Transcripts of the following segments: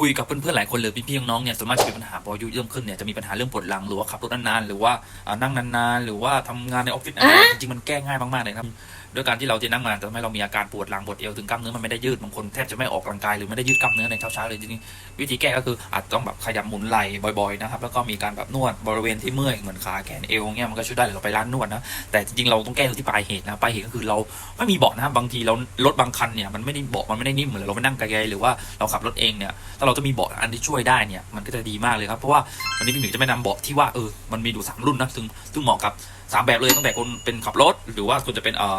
คุยกับเพื่อนๆหลายคนเลยพี่ๆน้องๆเนี่ยส่วนมากจะมีปัญหาพออายุเริ่มขึ้นเนี่ยจะมีปัญหาเรื่องปวดหลังหรือว่าขับรถนานๆหรือว่าอ่านั่งนานๆหรือว่าทำงานในออฟฟิศนานๆจริงๆมันแก้ง่ายมากๆเลยครับด้วยการที่เราจะนั่งนานจะทำให้เรามีอาการปวดหลังปวดเอวถึงกล้ามเนื้อมันไม่ได้ยืดบางคนแทบจะไม่ออกกำลังกายหรือไม่ได้ยืดกล้ามเนื้อในเช้าๆเลยจริงๆวิธีแก้ก็คืออาจต้องแบบขยับหมุนไหล่บ่อยๆนะครับแล้วก็มีการแบบนวดบริเวณที่เมื่อยเหมือนขาแขนเอวเงี้ยมันก็ช่วยได้เราไปร้านนวดนะแต่จริงๆเราต้องแก้ที่ปลายเหตุนะปลายเหตุก็คือเราไม่มีเบาะนะครับบางทีเรารถบางคันเนี่ยมันไม่ได้เบาะมันไม่ได้นิ่มเหมือนเราไปนั่งไกลๆหรือว่าเราขับรถเองเนี่ยถ้าเราราจะมีเบาะอันที่ช่วยได้เนี่ยมันก็จะดีมากเลยครับเพราะว่าวันนี้พี่หมีจะไม่นำเบาะที่ว่าเออมันมีอยู่สามรุ่นนะซึ่งซึ่งเหมาะกับสามแบบเลยตั้งแต่คนเป็นขับรถ หรือว่าคุณจะเป็นเอ่อ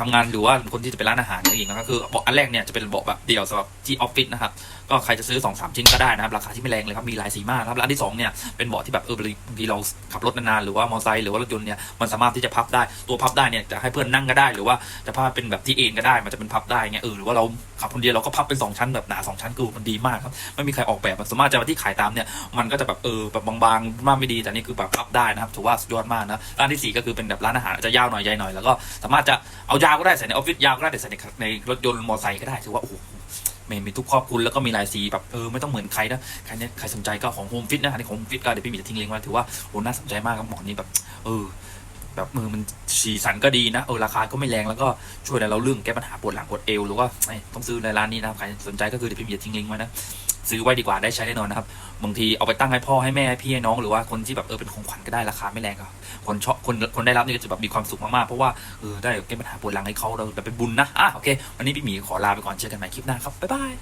ทำงานหรือว่าคนที่จะเป็นร้านอาหารอะไรอย่างเงี้ยก็คือเบาะอันแรกเนี่ยจะเป็นเบาะแบบเดี่ยวสำหรับที่ออฟฟิศนะครับ ก็ใครจะซื้อ2อสชิ้นก็ได้นะครับ ราคาที่ไม่แรงเลยครับ มีหลายสีมากครับร้านที่สองเนี่ยเป็นเบาะที่แบบเออบางทีเราขับรถนานๆหรือว่ามอเตอร์ไซค์หรือว่ารถยนต์เนี่ยมันสามารถที่จะพับได้ตัวพับได้เนี่ยจะให้เพื่อนนั่งก็ได้ หรือว่าจะพับเป็นแบบที่เอนก็ได้มันจะเป็นพับได้เงี้ยเออหรือว่าเราขับคนเดียวเราก็พับเป็นสองชั้นแบบหนาสองชั้นคือมันดีมากครับไม่มีใครออกแบบมันสามารถจะมาที่ขายตามเนี่ยมันก็จะแบบเออแบบบางๆมากไม่ดีแต่นี่คือแบบพับได้นะครับถือว่าสุดยอดมากนะร้านที่สี่ก็คือเป็นแบบร้านอาหารจะยาวหน่อยใหญ่หน่อยแล้วก็สามารถจะเอายาวก็ได้ใส่ในออฟฟิศยาวก็ได้ใส่ในในรถยนต์มอเตอร์ไซค์ก็ได้ถือว่าโอ้โห เมนมีทุกครอบคุณแล้วก็มีลายสีแบบเออไม่ต้องเหมือนใครนะใครเนี่ยใครสนใจก็ของโฮมฟิตนะอันนี้ของโฮมฟิตก็เดี๋ยวพี่มีจะทิ้งลิงก์ไว้ถือว่าโอ้น่าสนใจมากครับหมอนนี้แบบ เออ แบบมือมันสีสันก็ดีนะเออราคาก็ไม่แรงแล้วก็ช่วยในเราเรื่องแก้ปัญหาปวดหลังปวดเอวหรือว่าต้องซื้อในร้านนี้นะใครสนใจก็คือเดี๋ยวพี่มีจะทิ้งลิงก์ไว้นะ ซื้อไว้ดีกว่าได้ใช้แน่นอนนะครับบางทีเอาไปตั้งให้พ่อให้แม่ให้พี่ให้น้องหรือว่าคนที่แบบเออเป็นของขวัญก็ได้ราคาไม่แรงครับคนชอบคนคนได้รับนี่ก็จะแบบมีความสุขมากๆเพราะว่าเออได้แก้ปัญหาปวดหลังให้เขาเราแบบเป็นบุญนะอะโอเควันนี้พี่หมีขอลาไปก่อนเจอกันใหม่คลิปหน้าครับบ๊ายบาย